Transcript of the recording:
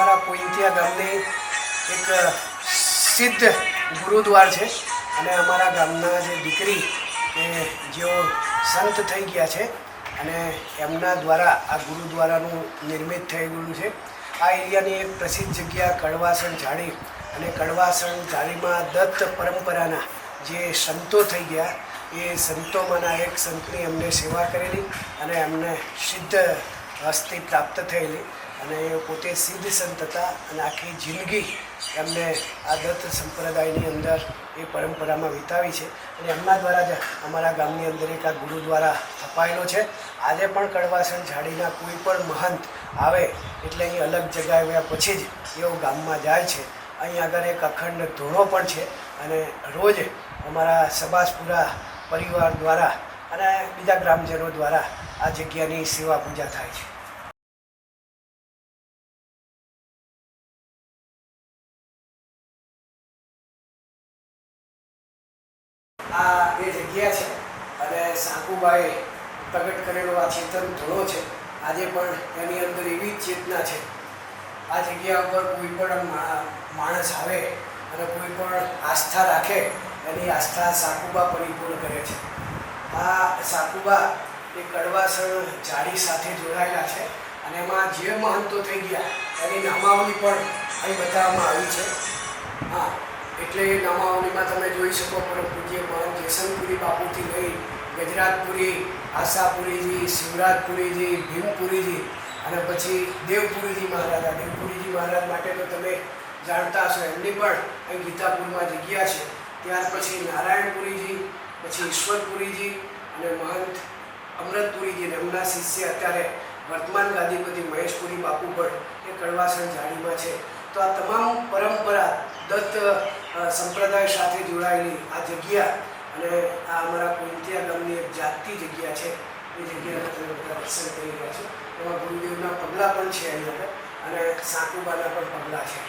અમારા પોઈન્ટિયા ગામની એક સિદ્ધ ગુરુદ્વાર છે. અને અમારા ગામના જે દીકરી કે જેઓ સંત થઈ ગયા છે અને એમના દ્વારા આ ગુરુદ્વારાનું નિર્મિત થયેલું છે. આ એરિયાની એક પ્રસિદ્ધ જગ્યા કડવાસણ જાળી અને કડવાસણ જાળીમાં દત્ત પરંપરાના જે સંતો થઈ ગયા, એ સંતોમાંના એક સંતની અમને સેવા કરેલી અને એમને સિદ્ધ હસ્તી પ્રાપ્ત થયેલી. અને એ પોતે સિદ્ધ સંત હતા અને આખી જિંદગી એમને આ દત્ત સંપ્રદાયની અંદર એ પરંપરામાં વિતાવી છે. અને એમના દ્વારા જ અમારા ગામની અંદર એક આ ગુરુદ્વારા સ્થપાયેલો છે. આજે પણ કડવાસણ ઝાડીના કોઈ પણ મહંત આવે એટલે અહીં અલગ જગ્યાએ આવ્યા પછી જ એઓ ગામમાં જાય છે. અહીં આગળ એક અખંડ ધોળો પણ છે અને રોજ અમારા સબાસપુરા પરિવાર દ્વારા અને બીજા ગ્રામજનો દ્વારા આ જગ્યાની સેવા પૂજા થાય છે. આ એ જગ્યા છે. અને સાંકુબાએ પ્રગટ કરેલો આ ચેતન ધોળો છે. આજે પણ એની અંદર એવી જ ચેતના છે. આ જગ્યા ઉપર કોઈ પણ માણસ આવે અને કોઈ પણ આસ્થા રાખે, એની આસ્થા સાકુબા પરિપૂર્ણ કરે છે. આ સાકુબા એ કડવાસણ જાળી સાથે જોડાયેલા છે અને એમાં જે મહંતો થઈ ગયા, એની નામાવલી પણ અહીં બતાવવામાં આવી છે. એટલે એ નામાવલીમાં તમે જોઈ શકો પરમ પૂજ્ય પરમ જેસનપુરી બાપુથી લઈ ગજરાતપુરી આશાપુરીજી, શિવરાજપુરીજી, ભીમપુરીજી અને પછી દેવપુરીજી મહારાજા. દેવપુરીજી મહારાજ માટે તો તમે જાણતા હશો, એમની પણ અહીં ગીતાપુરમાં જગ્યા છે. ત્યાર પછી નારાયણપુરીજી, પછી ઈશ્વરપુરીજી અને મહંત અમૃતપુરીજી અને એમના શિષ્ય અત્યારે વર્તમાન ગાદીપતિ મહેશપુરી બાપુ પણ એ કડવાસણ જાડીમાં છે. તો આ તમામ પરંપરા દત્ત સંપ્રદાય સાથે જોડાયેલી આ જગ્યા અને આ અમારા કોઈતિયા ગામની એક જાતિ જગ્યા છે. એ જગ્યાના તમે બધા દર્શન કરી રહ્યા છો. એમાં ગુરુદેવના પગલાં પણ છે અહીં અંદર અને સાકુબાના પણ પગલાં છે.